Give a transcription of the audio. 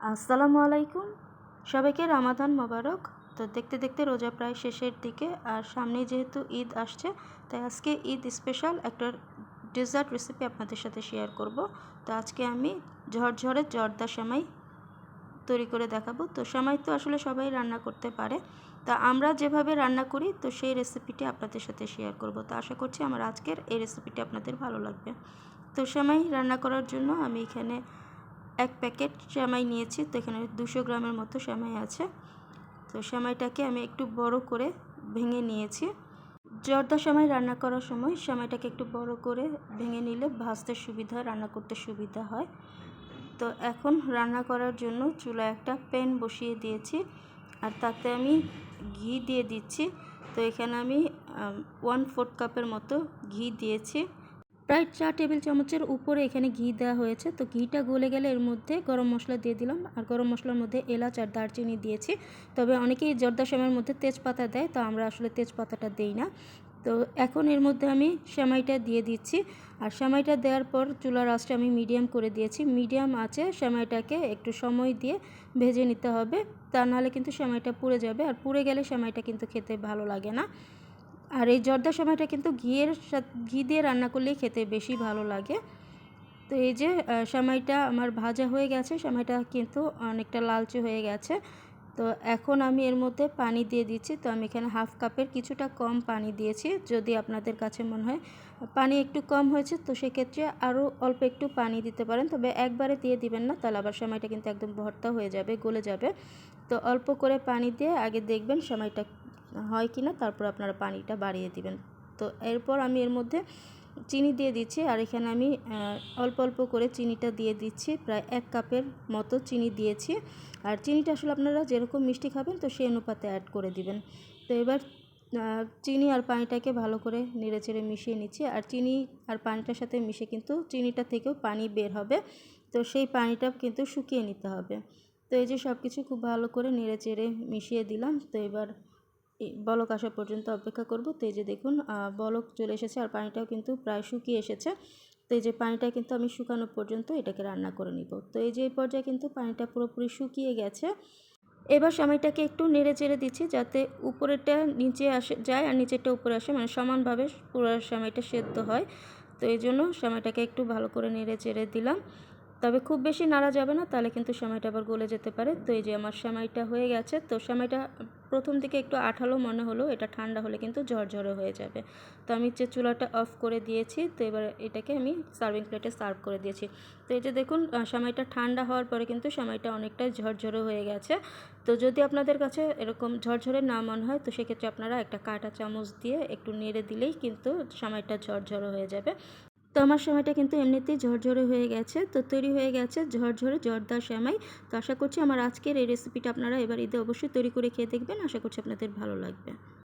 আসসালামু আলাইকুম। সবাইকে রামাদান মোবারক। তো দেখতে দেখতে রোজা প্রায় শেষের দিকে আর সামনে যেহেতু ঈদ আসছে, তাই আজকে ঈদ স্পেশাল একটা ডেজার্ট রেসিপি আপনাদের সাথে শেয়ার করব। তো আজকে আমি ঝরঝরে জর্দা সেমাই তৈরি করে দেখাবো। তো সেমাই তো আসলে সবাই রান্না করতে পারে। তা আমরা যেভাবে রান্না করি, তো সেই রেসিপিটি আপনাদের সাথে শেয়ার করব। তো আশা করছি আমার আজকের এই রেসিপিটি আপনাদের ভালো লাগবে। তো সেমাই রান্না করার জন্য আমি এখানে এক প্যাকেট শ্যামাই নিয়েছি, তো এখানে দুশো গ্রামের মতো শ্যামাই আছে। তো শ্যামাইটাকে আমি একটু বড় করে ভেঙে নিয়েছি। জর্দা শ্যামাই রান্না করার সময় শ্যামাইটাকে একটু বড় করে ভেঙে নিলে ভাজতে সুবিধা, রান্না করতে সুবিধা হয়। তো এখন রান্না করার জন্য চুলায় একটা প্যান বসিয়ে দিয়েছি আর তাতে আমি ঘি দিয়ে দিচ্ছি। তো এখানে আমি ওয়ান ফোর্থ কাপের মতো ঘি দিয়েছি। প্রায় চার টেবিল চামচের উপরে এখানে ঘি দেওয়া হয়েছে। তো ঘিটা গলে গেলে এর মধ্যে গরম মশলা দিয়ে দিলাম। আর গরম মশলার মধ্যে এলাচ আর দারচিনি দিয়েছি। তবে অনেকেই জর্দা সেমাইয়ের মধ্যে তেজপাতা দেয়, তো আমরা আসলে তেজপাতাটা দেই না। তো এখন এর মধ্যে আমি সেমাইটা দিয়ে দিচ্ছি। আর সেমাইটা দেওয়ার পর চুলার আঁচটা আমি মিডিয়াম করে দিয়েছি। মিডিয়াম আছে সেমাইটাকে একটু সময় দিয়ে ভেজে নিতে হবে। তা নাহলে কিন্তু সেমাইটা পুড়ে যাবে। আর পুড়ে গেলে সেমাইটা কিন্তু খেতে ভালো লাগে না। আর এই জর্দা সময়টা কিন্তু ঘিয়ের ঘি দিয়ে রান্না করলেই খেতে বেশি ভালো লাগে। তো এই যে সময়টা আমার ভাজা হয়ে গেছে, সময়টা কিন্তু অনেকটা লালচে হয়ে গেছে। তো এখন আমি এর মধ্যে পানি দিয়ে দিচ্ছি। তো আমি এখানে হাফ কাপের কিছুটা কম পানি দিয়েছি, যদি আপনাদের কাছে মনে হয়। পানি একটু কম হয়েছে, তো সেক্ষেত্রে আরও অল্প একটু পানি দিতে পারেন। তবে একবারে দিয়ে দিবেন না, তাহলে আবার সময়টা কিন্তু একদম ভর্তা হয়ে যাবে, গলে যাবে। তো অল্প করে পানি দিয়ে আগে দেখবেন সময়টা হয় কি না, তারপর আপনারা পানিটা বাড়িয়ে দিবেন। তো এরপর আমি এর মধ্যে চিনি দিয়ে দিচ্ছি, আর এখানে আমি অল্প অল্প করে চিনিটা দিয়ে দিচ্ছি, প্রায় এক কাপের মতো চিনি দিয়েছি। আর চিনিটা আসলে আপনারা যেরকম মিষ্টি খাবেন, তো সেই অনুপাতে অ্যাড করে দিবেন। তো এবার চিনি আর পানিটাকে ভালো করে নেড়ে চেড়ে মিশিয়ে নিচ্ছি, আর চিনি আর পানিটার সাথে মিশে কিন্তু চিনিটা থেকেও পানি বের হবে। তো সেই পানিটা কিন্তু শুকিয়ে নিতে হবে। তো এই যে সব কিছু খুব ভালো করে নেড়ে চেড়ে মিশিয়ে দিলাম। তো এবার বলক আসা পর্যন্ত অপেক্ষা করব। তো এই যে দেখুন বলক চলে এসেছে আর পানিটাও কিন্তু প্রায় শুকিয়ে এসেছে। তো এই যে পানিটা কিন্তু আমি শুকানো পর্যন্ত এটাকে রান্না করে নিব। তো এই যে এই পর্যায়ে কিন্তু পানিটা পুরোপুরি শুকিয়ে গেছে। এবার সময়টাকে একটু নেড়ে চেড়ে দিচ্ছি যাতে উপরেরটা নিচে আসে, যায় আর নিচেরটা উপরে আসে। মানে সমানভাবে পুরো সময়টা সেদ্ধ হয়। তো এই জন্য সময়টাকে একটু ভালো করে নেড়ে চেড়ে দিলাম। তবে খুব বেশি নাড়া যাবে না, তাহলে কিন্তু সেমাইটা আবার গলে যেতে পারে। তো এই যে আমার সেমাইটা হয়ে গেছে, তো সেমাইটা প্রথম দিকে একটু আঠালো মনে হলো, এটা ঠান্ডা হলে কিন্তু ঝরঝরে হয়ে যাবে। তো আমি যে চুলাটা অফ করে দিয়েছি, তো এবার এটাকে আমি সার্ভিং প্লেটে সার্ভ করে দিয়েছি। তো এই যে দেখুন সেমাইটা ঠান্ডা হওয়ার পরে কিন্তু সেমাইটা অনেকটাই ঝরঝরে হয়ে গেছে। তো যদি আপনাদের কাছে এরকম ঝরঝরে না মনে হয়, তো সেক্ষেত্রে আপনারা একটা কাঁটা চামচ দিয়ে একটু নেড়ে দিলেই কিন্তু সেমাইটা ঝরঝরে হয়ে যাবে। তো আমার সময়টা কিন্তু এমনিতেই ঝরঝরে হয়ে গেছে, তো তৈরি হয়ে গেছে ঝরঝরে জর্দার সেমাই। তো আশা করছি আমার আজকের এই রেসিপিটা আপনারা এবার ঈদে অবশ্যই তৈরি করে খেয়ে দেখবেন। আশা করছি আপনাদের ভালো লাগবে।